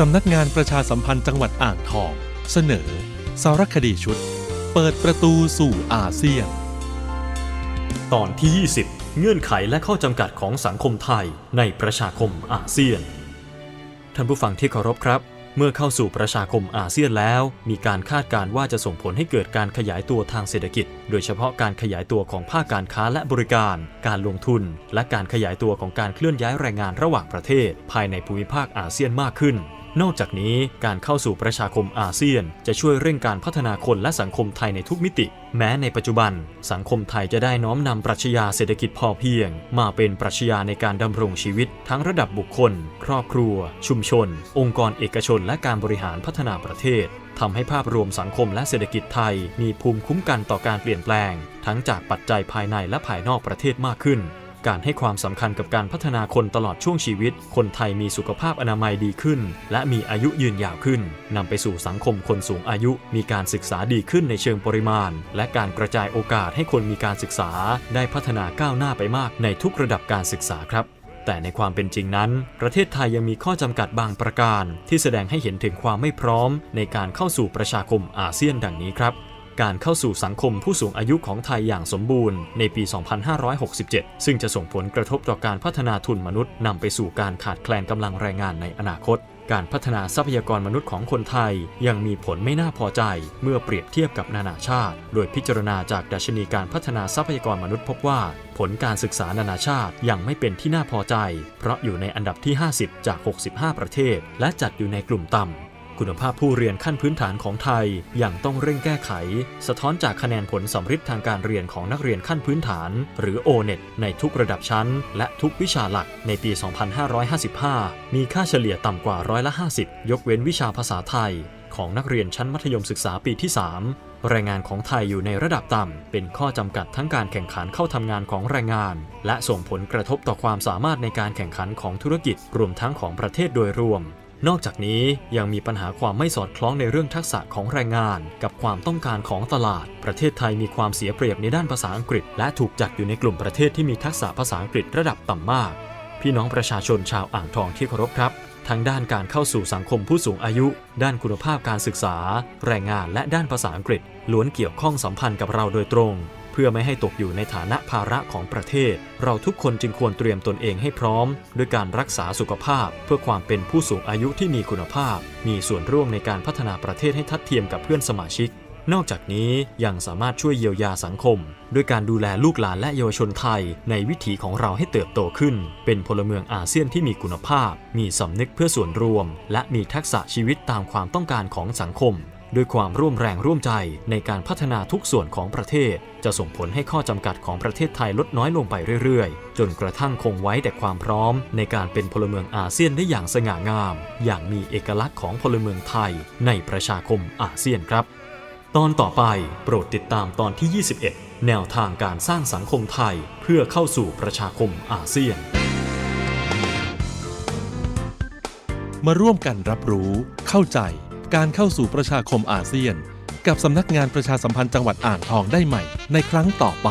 สำนักงานประชาสัมพันธ์จังหวัดอ่างทอง เสนอ สารคดีชุด เปิดประตูสู่อาเซียน ตอนที่ 20 เงื่อนไขและข้อจำกัดของสังคมไทยในประชาคมอาเซียน ท่านผู้ฟังที่เคารพครับ เมื่อเข้าสู่ประชาคมอาเซียนแล้ว มีการคาดการว่าจะส่งผลให้เกิดการขยายตัวทางเศรษฐกิจ โดยเฉพาะการขยายตัวของภาคการค้าและบริการ การลงทุน และการขยายตัวของการเคลื่อนย้ายแรงงานระหว่างประเทศ ภายในภูมิภาคอาเซียนมากขึ้น นอกจากนี้การเข้าสู่ประชาคมอาเซียน จะช่วยเร่งการพัฒนาคนและสังคมไทยในทุกมิติ แม้ในปัจจุบัน สังคมไทยจะได้น้อมนำปรัชญาเศรษฐกิจพอเพียง มาเป็นปรัชญาในการดำรงชีวิต ทั้งระดับบุคคล ครอบครัว ชุมชน องค์กรเอกชน และการบริหารพัฒนาประเทศทำให้ภาพรวมสังคมและเศรษฐกิจไทย มีภูมิคุ้มกันต่อการเปลี่ยนแปลง ทั้งจากปัจจัยภายในและภายนอกประเทศมากขึ้น การให้ความสำคัญกับการพัฒนาคนตลอดช่วงชีวิต คนไทยมีสุขภาพอนามัยดีขึ้น และมีอายุยืนยาวขึ้นนำไปสู่สังคมคนสูงอายุ มีการศึกษาดีขึ้นในเชิงปริมาณ และการกระจายโอกาสให้คนมีการศึกษา ได้พัฒนาก้าวหน้าไปมากในทุกระดับการศึกษาครับแต่ในความเป็นจริงนั้น ประเทศไทยยังมีข้อจำกัดบางประการ ที่แสดงให้เห็นถึงความไม่พร้อม ในการเข้าสู่ประชาคมอาเซียนดังนี้ครับ การเข้าสู่สังคมผู้สูงอายุของไทยอย่างสมบูรณ์ในปี 2567 ซึ่งจะส่งผลกระทบต่อการพัฒนาทุนมนุษย์นำไปสู่การขาดแคลนกำลังแรงงานในอนาคต การพัฒนาทรัพยากรมนุษย์ของคนไทย ยังมีผลไม่น่าพอใจเมื่อเปรียบเทียบกับนานาชาติ โดยพิจารณาจากดัชนีการพัฒนาทรัพยากรมนุษย์พบว่า ผลการศึกษานานาชาติยังไม่เป็นที่น่าพอใจ เพราะอยู่ในอันดับที่ 50 จาก 65 ประเทศ และจัดอยู่ในกลุ่มต่ำ คุณภาพผู้เรียนขั้นพื้นฐานของไทยยังต้องเร่งแก้ไข สะท้อนจากคะแนนผลสำฤทธิ์ทางการเรียนของนักเรียนขั้นพื้นฐาน หรือ O-NET ในทุกระดับชั้น และทุกวิชาหลักในปี 2555 มีค่าเฉลี่ยต่ำกว่าร้อยละ 50 ยกเว้นวิชาภาษาไทย ของนักเรียนชั้นมัธยมศึกษาปีที่ 3 แรงงานของไทยอยู่ในระดับต่ำ เป็นข้อจำกัดทั้งการแข่งขันเข้าทำงานของแรงงาน และส่งผลกระทบต่อความสามารถในการแข่งขันของธุรกิจรวมทั้งของประเทศโดยรวม นอกจากนี้ยังมีปัญหาความไม่สอดคล้องในเรื่องทักษะของแรงงาน กับความต้องการของตลาด ประเทศไทยมีความเสียเปรียบในด้านภาษาอังกฤษ และถูกจัดอยู่ในกลุ่มประเทศที่มีทักษะภาษาอังกฤษระดับต่ำมาก พี่น้องประชาชนชาวอ่างทองที่เคารพครับทั้งด้านการเข้าสู่สังคมผู้สูงอายุ ด้านคุณภาพการศึกษา แรงงานและด้านภาษาอังกฤษ ล้วนเกี่ยวข้องสัมพันธ์กับเราโดยตรง เพื่อไม่ให้ตกอยู่ในฐานะภาระของประเทศ เราทุกคนจึงควรเตรียมตนเองให้พร้อม ด้วยการรักษาสุขภาพ เพื่อความเป็นผู้สูงอายุที่มีคุณภาพ มีส่วนร่วมในการพัฒนาประเทศให้ทัดเทียมกับเพื่อนสมาชิก นอกจากนี้ยังสามารถช่วยเยียวยาสังคม ด้วยการดูแลลูกหลานและเยาวชนไทย ในวิถีของเราให้เติบโตขึ้น เป็นพลเมืองอาเซียนที่มีคุณภาพ มีสำนึกเพื่อส่วนรวม และมีทักษะชีวิตตามความต้องการของสังคม ด้วยความร่วมแรงร่วมใจในการพัฒนาทุกส่วนของประเทศ จะส่งผลให้ข้อจำกัดของประเทศไทยลดน้อยลงไปเรื่อยๆ จนกระทั่งคงไว้แต่ความพร้อม ในการเป็นพลเมืองอาเซียนได้อย่างสง่างาม อย่างมีเอกลักษณ์ของพลเมืองไทย ในประชาคมอาเซียนครับ ตอนต่อไปโปรดติดตามตอนที่ 21 แนวทางการสร้างสังคมไทยเพื่อเข้าสู่ประชาคมอาเซียน มาร่วมกันรับรู้เข้าใจ การเข้าสู่ประชาคมอาเซียน กับสำนักงานประชาสัมพันธ์จังหวัดอ่างทองได้ใหม่ในครั้งต่อไป